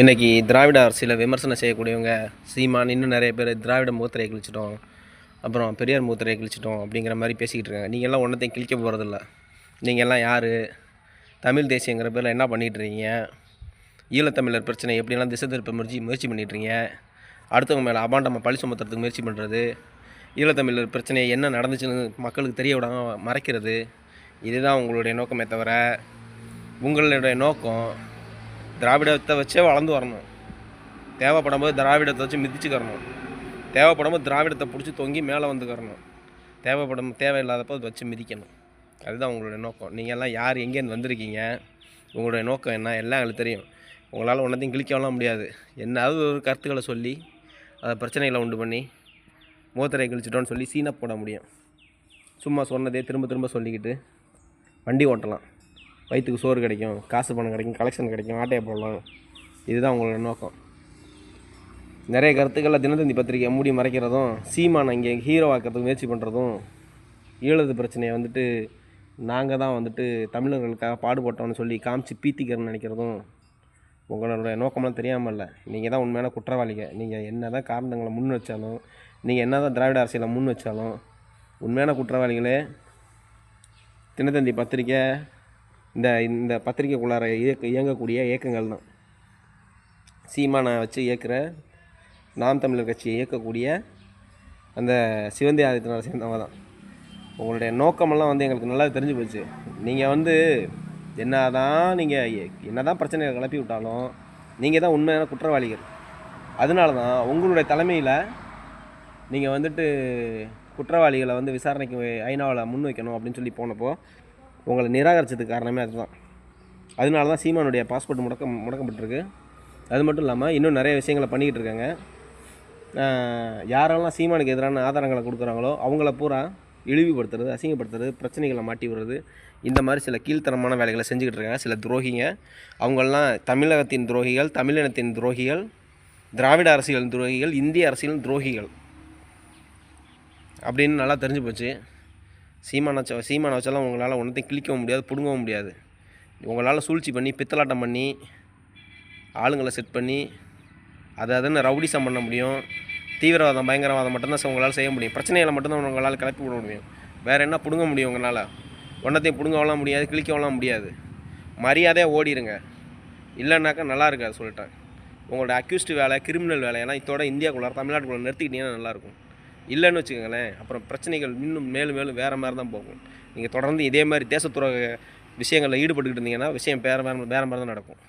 இன்றைக்கி திராவிட அரசியலை விமர்சனம் செய்யக்கூடியவங்க சீமான் இன்னும் நிறைய பேர் திராவிட மூத்திரையை கிழிச்சிட்டோம். அப்புறம் பெரியார் மூத்திரையை கிழிச்சிட்டோம் அப்படிங்கிற மாதிரி பேசிக்கிட்டு இருக்காங்க. நீங்கள் எல்லாம் ஒன்றத்தையும் கிழிக்க போகிறதில்ல நீங்கள் எல்லாம் யார்? தமிழ் தேசியங்கிற பேரில் என்ன பண்ணிகிட்ருக்கீங்க ஈழத்தமிழர் பிரச்சனை எப்படிலாம் திசை திருப்ப முயற்சி முயற்சி பண்ணிகிட்ருக்கீங்க அடுத்தவங்க மேலே அபாண்டமாக பழி சுமத்துறதுக்கு முயற்சி பண்ணுறது ஈழத்தமிழர் பிரச்சனை என்ன நடந்துச்சுன்னு மக்களுக்கு தெரிய விடாமல் மறைக்கிறது? இதுதான் உங்களுடைய நோக்கமே தவிர உங்களுடைய நோக்கம் திராவிடத்தை வச்சே வளர்ந்து வரணும். தேவைப்படும் போது திராவிடத்தை வச்சு மிதிச்சுக்கறணும். தேவைப்படும் போது திராவிடத்தை பிடிச்சி தொங்கி மேலே வந்துக்கரணும் தேவைப்படும் தேவையில்லாதப்போ அதை வச்சு மிதிக்கணும். அதுதான் உங்களுடைய நோக்கம். நீங்கள் எல்லாம் யார் எங்கேருந்து வந்திருக்கீங்க? உங்களுடைய நோக்கம் என்ன? எல்லாம் எங்களுக்கு தெரியும். உங்களால் ஒன்றத்தையும் கிழிக்கலாம் முடியாது. என்னாவது ஒரு கருத்துக்களை சொல்லி அதை பிரச்சனைகளை உண்டு பண்ணி மூத்தரை கிழிச்சிட்டோன்னு சொல்லி சீனப் போட முடியும். சும்மா சொன்னதே திரும்ப திரும்ப சொல்லிக்கிட்டு வண்டி ஓட்டலாம். வயிற்றுக்கு சோறு கிடைக்கும் காசு பணம் கிடைக்கும் கலெக்ஷன் கிடைக்கும் ஆட்டையை போடலாம். இதுதான் உங்களோட நோக்கம். நிறைய கருத்துக்களை தினத்தந்தி பத்திரிக்கை மூடி மறைக்கிறதும் சீமானை இங்கே ஹீரோவாக்கிறதுக்கு முயற்சி பண்ணுறதும் ஈழது பிரச்சனையை வந்துட்டு நாங்கள் தான் வந்துட்டு தமிழர்களுக்காக பாடுபட்டோம்னு சொல்லி காமிச்சு பீத்திக்கிறேன்னு நினைக்கிறதும் உங்களோட நோக்கம்லாம் தெரியாமல் இல்லை. நீங்கள் தான் உண்மையான குற்றவாளிகள் நீங்கள் என்ன தான் காரணங்களை முன் வச்சாலும் நீங்கள் என்ன தான் திராவிட அரசியலை முன் வச்சாலும் உண்மையான குற்றவாளிகளே தினத்தந்தி பத்திரிக்கை இந்த இந்த பத்திரிக்கைக்குள்ளார இயக்க இயங்கக்கூடிய இயக்கங்கள் தான் சீமானை வச்சு இயக்கிற நாம் தமிழர் கட்சியை இயக்கக்கூடிய அந்த சிவந்தி ஆதித்தனாரை சேர்ந்தவங்க தான் உங்களுடைய நோக்கமெல்லாம் வந்து எங்களுக்கு நல்லா தெரிஞ்சு போச்சு. நீங்கள் வந்து என்ன தான் நீங்கள் என்ன தான் பிரச்சனைகளை கிளப்பி விட்டாலும் நீங்கள் தான் உண்மையான குற்றவாளிகள். அதனால தான் உங்களுடைய தலைமையில் நீங்கள் வந்துட்டு குற்றவாளிகளை வந்து விசாரணைக்கு ஐநாவில் முன் வைக்கணும் அப்படின்னு சொல்லி போனப்போ உங்களை நிராகரிச்சதுக்கு காரணமே அதுதான். அதனால தான் சீமானுடைய பாஸ்போர்ட் முடக்க முடக்கப்பட்டிருக்கு. அது மட்டும் இல்லாமல் இன்னும் நிறைய விஷயங்களை பண்ணிக்கிட்டு இருக்காங்க. யாரெல்லாம் சீமானுக்கு எதிரான ஆதாரங்களை கொடுக்குறாங்களோ அவங்கள பூரா இழிவுபடுத்துறது அசிங்கப்படுத்துறது பிரச்சனைகளை மாட்டி விடுறது இந்த மாதிரி சில கீழ்த்தரமான வேலைகளை செஞ்சுக்கிட்டு இருக்காங்க. சில துரோகிங்க. அவங்களாம் தமிழகத்தின் துரோகிகள் தமிழினத்தின் துரோகிகள் திராவிட அரசியல் துரோகிகள் இந்திய அரசியல் துரோகிகள் அப்படின்னு நல்லா தெரிஞ்சு போச்சு. சீமான வச்ச சீமானை வச்சாலும் உங்களால் ஒன்றத்தையும் கிழிக்கவும் முடியாது பிடுங்கவும் முடியாது. உங்களால் சூழ்ச்சி பண்ணி பித்தலாட்டம் பண்ணி ஆளுங்களை செட் பண்ணி அதை அதுன்னு ரவுடிசம் பண்ண முடியும். தீவிரவாதம் பயங்கரவாதம் மட்டும்தான் உங்களால் செய்ய முடியும். பிரச்சனைகளை மட்டும்தான் உங்களால் கிளப்பி விட முடியும். வேறு என்ன பிடுங்க முடியும் உங்களால்? ஒன்றத்தையும் பிடுங்கவெல்லாம் முடியாது கிழிக்கவெல்லாம் முடியாது. மரியாதையாக ஓடிடுங்க இல்லைன்னாக்கா நல்லா இருக்காது சொல்லிட்டேன். உங்களோட அக்யூஸ்டு வேலை கிரிமினல் வேலையெல்லாம் இதோட இந்தியாக்குள்ளார தமிழ்நாட்டுக்குள்ள நிறுத்திக்கிட்டீங்கன்னா நல்லாயிருக்கும் இல்லைன்னு வச்சுக்கோங்களேன். அப்புறம் பிரச்சனைகள் இன்னும் மேலும் மேலும் வேறு மாதிரி தான் போகும். நீங்கள் தொடர்ந்து இதே மாதிரி தேசத்துற விஷயங்களில் ஈடுபட்டுக்கிட்டு இருந்தீங்கன்னா விஷயம் வேறு வேறு வேறு மாதிரி தான் நடக்கும்.